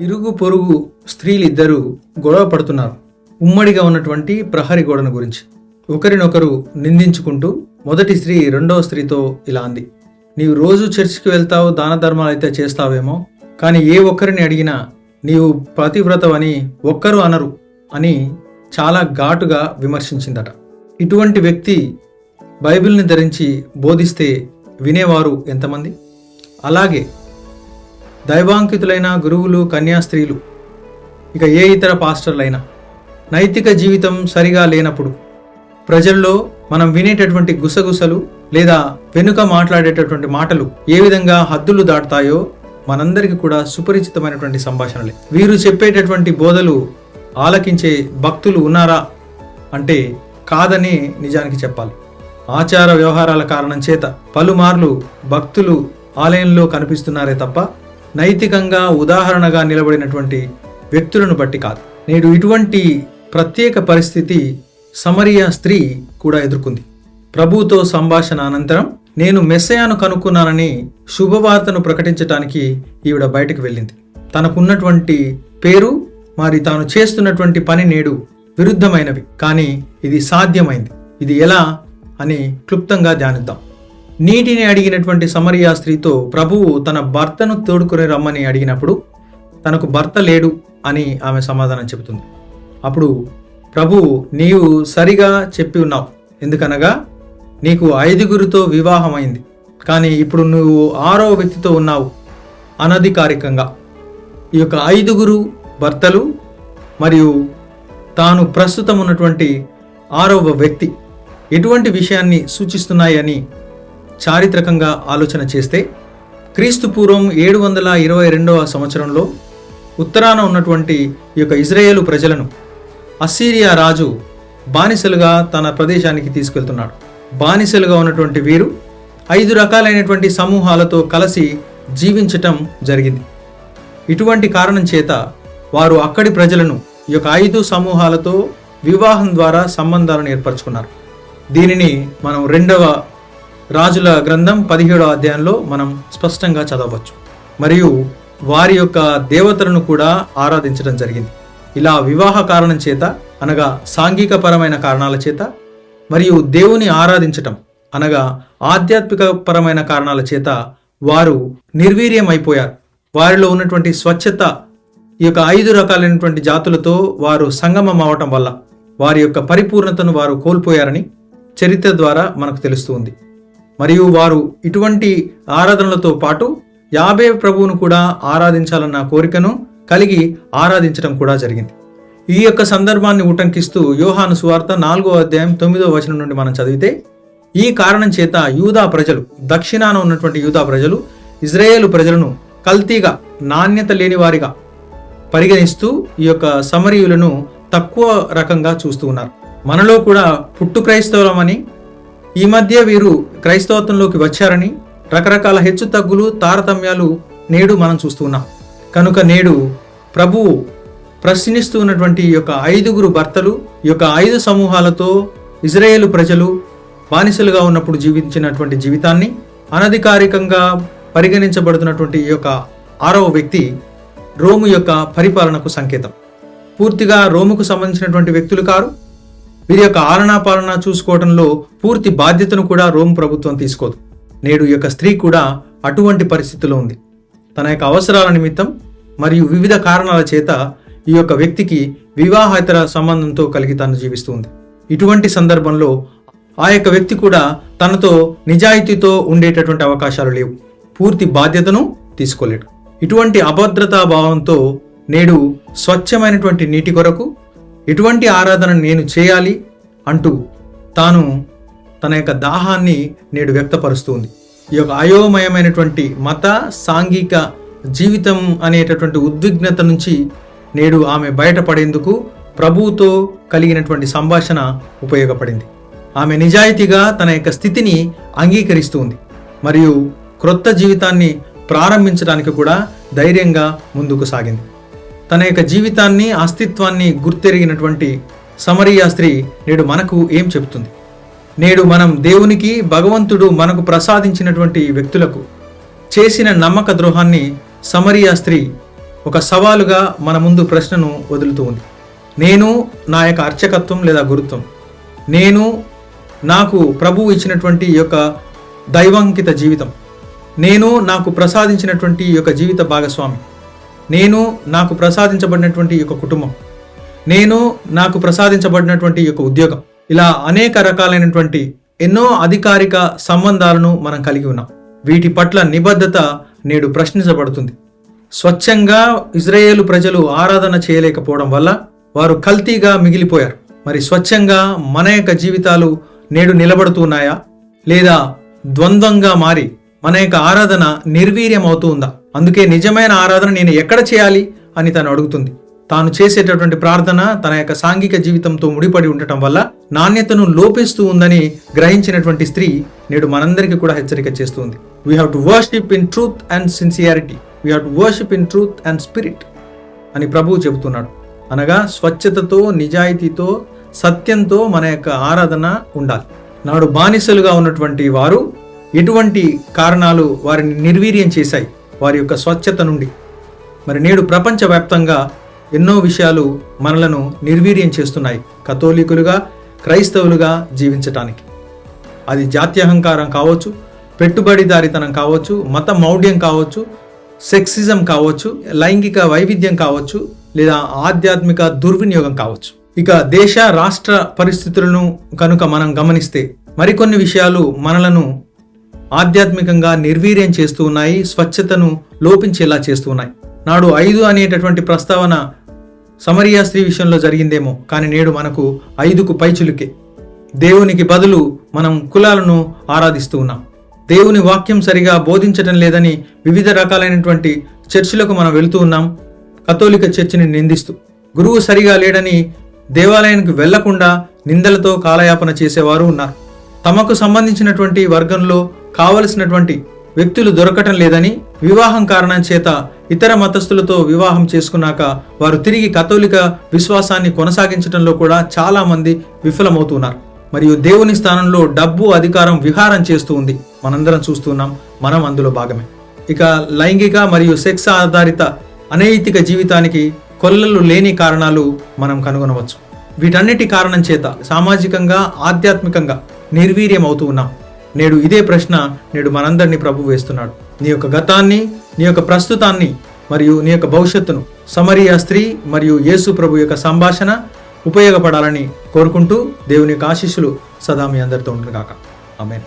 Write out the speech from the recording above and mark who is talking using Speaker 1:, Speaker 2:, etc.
Speaker 1: ఇరుగు పొరుగు స్త్రీలిద్దరూ గొడవ పడుతున్నారు. ఉమ్మడిగా ఉన్నటువంటి ప్రహరీ గోడను గురించి. ఒకరినొకరు నిందించుకుంటూ మొదటి స్త్రీ రెండవ స్త్రీతో ఇలా అంది. నీవు రోజు చర్చికి వెళ్తావు దాన ధర్మాలు అయితే చేస్తావేమో కానీ ఏ ఒక్కరిని అడిగినా నీవు పతివ్రతవని ఒక్కరు అనరు అని చాలా ఘాటుగా విమర్శించిందట. ఇటువంటి వ్యక్తి బైబిల్ని ధరించి బోధిస్తే వినేవారు ఎంతమంది? అలాగే దైవాంకితులైన గురువులు కన్యాస్త్రీలు ఇక ఏ ఇతర పాస్టర్లైనా నైతిక జీవితం సరిగా లేనప్పుడు ప్రజల్లో మనం వినేటటువంటి గుసగుసలు లేదా వెనుక మాట్లాడేటటువంటి మాటలు ఏ విధంగా హద్దులు దాటుతాయో మనందరికీ కూడా సుపరిచితమైనటువంటి సంభాషణలే. వీరు చెప్పేటటువంటి బోధలు ఆలకించే భక్తులు ఉన్నారా అంటే కాదని నిజానికి చెప్పాలి. ఆచార వ్యవహారాల కారణం చేత పలుమార్లు భక్తులు ఆలయంలో కనిపిస్తున్నారే తప్ప నైతికంగా ఉదాహరణగా నిలబడినటువంటి వ్యక్తులను బట్టి కాదు. నేడు ఇటువంటి ప్రత్యేక పరిస్థితి సమరియా స్త్రీ కూడా ఎదుర్కొంది. ప్రభుతో సంభాషణ అనంతరం నేను మెస్సయాను కనుక్కున్నానని శుభవార్తను ప్రకటించడానికి ఈవిడ బయటకు వెళ్ళింది. తనకున్నటువంటి పేరు మరి తాను చేస్తున్నటువంటి పని నేడు విరుద్ధమైనవి. కానీ ఇది సాధ్యమైంది. ఇది ఎలా? అని క్లుప్తంగా ధ్యానిద్దాం. నీటిని అడిగినటువంటి సమరియా స్త్రీతో ప్రభువు తన భర్తను తోడుకుని రమ్మని అడిగినప్పుడు తనకు భర్త లేడు అని ఆమె సమాధానం చెబుతుంది. అప్పుడు ప్రభువు నీవు సరిగా చెప్పి ఉన్నావు. ఎందుకనగా నీకు ఐదుగురితో వివాహమైంది. కానీ ఇప్పుడు నువ్వు ఆరో వ్యక్తితో ఉన్నావు. అనధికారికంగా. ఈ యొక్క ఐదుగురు భర్తలు మరియు తాను ప్రస్తుతం ఉన్నటువంటి ఆరవ వ్యక్తి ఎటువంటి విషయాన్ని సూచిస్తున్నాయని చారిత్రకంగా ఆలోచన చేస్తే క్రీస్తు పూర్వం ఏడు వందల ఇరవై రెండవ సంవత్సరంలో ఉత్తరాన ఉన్నటువంటి ఈ యొక్క ఇజ్రాయేలు ప్రజలను అస్సీరియా రాజు బానిసలుగా తన ప్రదేశానికి తీసుకెళ్తున్నాడు. బానిసలుగా ఉన్నటువంటి వీరు ఐదు రకాలైనటువంటి సమూహాలతో కలిసి జీవించటం జరిగింది. ఇటువంటి కారణం చేత వారు అక్కడి ప్రజలను ఈ యొక్క ఐదు సమూహాలతో వివాహం ద్వారా సంబంధాలను ఏర్పరచుకున్నారు. దీనిని మనం రెండవ రాజుల గ్రంథం పదిహేడో అధ్యాయంలో మనం స్పష్టంగా చదవచ్చు మరియు వారి యొక్క దేవతలను కూడా ఆరాధించడం జరిగింది. ఇలా వివాహ కారణం చేత అనగా సాంఘిక పరమైన కారణాల చేత మరియు దేవుని ఆరాధించటం అనగా ఆధ్యాత్మిక పరమైన కారణాల చేత వారు నిర్వీర్యం అయిపోయారు వారిలో ఉన్నటువంటి స్వచ్ఛత ఈ యొక్క ఐదు రకాలైనటువంటి జాతులతో వారు సంగమం అవటం వల్ల వారి యొక్క పరిపూర్ణతను వారు కోల్పోయారని చరిత్ర ద్వారా మనకు తెలుస్తుంది మరియు వారు ఇటువంటి ఆరాధనలతో పాటు యాభై ప్రభువును కూడా ఆరాధించాలన్న కోరికను కలిగి ఆరాధించడం కూడా జరిగింది. ఈ యొక్క సందర్భాన్ని ఉటంకిస్తూ యోహాను సువార్త నాలుగో అధ్యాయం తొమ్మిదో వచనం నుండి మనం చదివితే ఈ కారణం చేత యూదా ప్రజలు దక్షిణాన ఉన్నటువంటి యూదా ప్రజలు ఇజ్రాయేలు ప్రజలను కల్తీగా నాణ్యత లేని వారిగా పరిగణిస్తూ ఈ యొక్క సమరీయులను తక్కువ రకంగా చూస్తూ ఉన్నారు. మనలో కూడా పుట్టు క్రైస్తవులమని ఈ మధ్య వీరు క్రైస్తవత్వంలోకి వచ్చారని రకరకాల హెచ్చు తగ్గులు తారతమ్యాలు నేడు మనం చూస్తున్నాం కనుక నేడు ప్రభువు ప్రశ్నిస్తూ ఉన్నటువంటి ఈ యొక్క ఐదుగురు భర్తలు ఈ యొక్క ఐదు సమూహాలతో ఇజ్రాయేలు ప్రజలు బానిసలుగా ఉన్నప్పుడు జీవించినటువంటి జీవితాన్ని అనధికారికంగా పరిగణించబడుతున్నటువంటి ఈ యొక్క ఆరవ వ్యక్తి రోము యొక్క పరిపాలనకు సంకేతం. పూర్తిగా రోముకు సంబంధించినటువంటి వ్యక్తులు కారు వీరి యొక్క ఆలనా పాలన చూసుకోవడంలో పూర్తి బాధ్యతను కూడా రోమ్ ప్రభుత్వం తీసుకోదు. నేడు ఈ యొక్క స్త్రీ కూడా అటువంటి పరిస్థితిలో ఉంది. తన యొక్క అవసరాల నిమిత్తం మరియు వివిధ కారణాల చేత ఈ యొక్క వ్యక్తికి వివాహేతర సంబంధంతో కలిగి తను జీవిస్తుంది ఇటువంటి సందర్భంలో ఆ యొక్క వ్యక్తి కూడా తనతో నిజాయితీతో ఉండేటటువంటి అవకాశాలు లేవు. పూర్తి బాధ్యతను తీసుకోలేడు. ఇటువంటి అభద్రతా భావంతో నేడు స్వచ్ఛమైనటువంటి నీటి కొరకు ఎటువంటి ఆరాధన నేను చేయాలి అంటూ తాను తన యొక్క దాహాన్ని నేడు వ్యక్తపరుస్తుంది. ఈ యొక్క అయోమయమైనటువంటి మత సాంఘిక జీవితం అనేటటువంటి ఉద్విగ్నత నుంచి నేడు ఆమె బయటపడేందుకు ప్రభువుతో కలిగినటువంటి సంభాషణ ఉపయోగపడింది. ఆమె నిజాయితీగా తన యొక్క స్థితిని అంగీకరిస్తుంది మరియు క్రొత్త జీవితాన్ని ప్రారంభించడానికి కూడా ధైర్యంగా ముందుకు సాగింది. తన యొక్క జీవితాన్ని అస్తిత్వాన్ని గుర్తెరిగినటువంటి సమరియా స్త్రీ నేడు మనకు ఏం చెబుతుంది? నేడు మనం దేవునికి భగవంతుడు మనకు ప్రసాదించినటువంటి వ్యక్తులకు చేసిన నమ్మక ద్రోహాన్ని సమరియా స్త్రీ ఒక సవాలుగా మన ముందు ప్రశ్నను వదులుతూ ఉంది. నేను నా యొక్క అర్చకత్వం లేదా గురుత్వం? నేను నాకు ప్రభువు ఇచ్చినటువంటి యొక్క దైవాంకిత జీవితం? నేను నాకు ప్రసాదించినటువంటి ఈ యొక్క జీవిత భాగస్వామి? నేను నాకు ప్రసాదించబడినటువంటి యొక్క కుటుంబం. నేను నాకు ప్రసాదించబడినటువంటి యొక్క ఉద్యోగం. ఇలా అనేక రకాలైనటువంటి ఎన్నో అధికారిక సంబంధాలను మనం కలిగి ఉన్నాం. వీటి పట్ల నిబద్ధత నేడు ప్రశ్నించబడుతుంది. స్వచ్ఛంగా ఇజ్రాయేలు ప్రజలు ఆరాధన చేయలేకపోవడం వల్ల వారు కల్తీగా మిగిలిపోయారు. మరి స్వచ్ఛంగా మన యొక్క జీవితాలు నేడు నిలబడుతున్నాయా లేదా ద్వంద్వంగా మారి మన యొక్క ఆరాధన నిర్వీర్యం అవుతూ ఉందా? అందుకే నిజమైన ఆరాధన నేను ఎక్కడ చేయాలి అని తను అడుగుతుంది. తాను చేసేటటువంటి ప్రార్థన తన యొక్క సాంఘిక జీవితంతో ముడిపడి ఉండటం వల్ల నాణ్యతను లోపిస్తూ ఉందని గ్రహించినటువంటి స్త్రీ నేడు మనందరికీ కూడా హెచ్చరిక చేస్తుంది. We have to worship in truth and sincerity we have to worship in truth and spirit అని ప్రభువు చెబుతున్నాడు. అనగా స్వచ్ఛతతో నిజాయితీతో సత్యంతో మన యొక్క ఆరాధన ఉండాలి. నాడు బానిసలుగా ఉన్నటువంటి వారు ఎటువంటి కారణాలు వారిని నిర్వీర్యం చేశాయి? వారి యొక్క స్వచ్ఛత నుండి. మరి నేడు ప్రపంచవ్యాప్తంగా ఎన్నో విషయాలు మనలను నిర్వీర్యం చేస్తున్నాయి. కథోలికులుగా క్రైస్తవులుగా జీవించటానికి. అది జాత్యహంకారం కావచ్చు పెట్టుబడిదారితనం కావచ్చు మత మౌఢ్యం కావచ్చు సెక్సిజం కావచ్చు లైంగిక వైవిధ్యం కావచ్చు లేదా ఆధ్యాత్మిక దుర్వినియోగం కావచ్చు. ఇక దేశ రాష్ట్ర పరిస్థితులను కనుక మనం గమనిస్తే మరికొన్ని విషయాలు మనలను ఆధ్యాత్మికంగా నిర్వీర్యం చేస్తూ ఉన్నాయి స్వచ్ఛతను లోపించేలా చేస్తూ ఉన్నాయి. నాడు ఐదు అనేటటువంటి ప్రస్తావన సమరియా స్త్రీ విషయంలో జరిగిందేమో కానీ నేడు మనకు ఐదుకు పైచులుకే. దేవునికి బదులు మనం కులాలను ఆరాధిస్తూ ఉన్నాం. దేవుని వాక్యం సరిగా బోధించటం లేదని వివిధ రకాలైనటువంటి చర్చిలకు మనం వెళుతూ ఉన్నాం. కథోలిక చర్చిని నిందిస్తూ. గురువు సరిగా లేడని దేవాలయానికి వెళ్ళకుండా నిందలతో కాలయాపన చేసేవారు ఉన్నారు. తమకు సంబంధించినటువంటి వర్గంలో కావలసినటువంటి వ్యక్తులు దొరకటం లేదని వివాహం కారణం చేత ఇతర మతస్థులతో వివాహం చేసుకున్నాక వారు తిరిగి కథోలిక విశ్వాసాన్ని కొనసాగించడంలో కూడా చాలామంది విఫలమవుతున్నారు. మరియు దేవుని స్థానంలో డబ్బు అధికారం విహారం చేస్తూ ఉంది. మనందరం చూస్తున్నాం మనం అందులో భాగమే. ఇక లైంగిక మరియు సెక్స్ ఆధారిత అనైతిక జీవితానికి కొల్లలు లేని కారణాలు మనం కనుగొనవచ్చు. వీటన్నిటి కారణం చేత సామాజికంగా ఆధ్యాత్మికంగా నిర్వీర్యం అవుతూ ఉన్నాం. నేడు ఇదే ప్రశ్న నేడు మనందరినీ ప్రభు వేస్తున్నాడు. నీ యొక్క గతాన్ని నీ యొక్క ప్రస్తుతాన్ని మరియు నీ యొక్క భవిష్యత్తును సమరియా స్త్రీ మరియు యేసు ప్రభు యొక్క సంభాషణ ఉపయోగపడాలని కోరుకుంటూ దేవుని యొక్క ఆశీస్సులు సదా మీ అందరితో ఉంటుంది ఆమెను.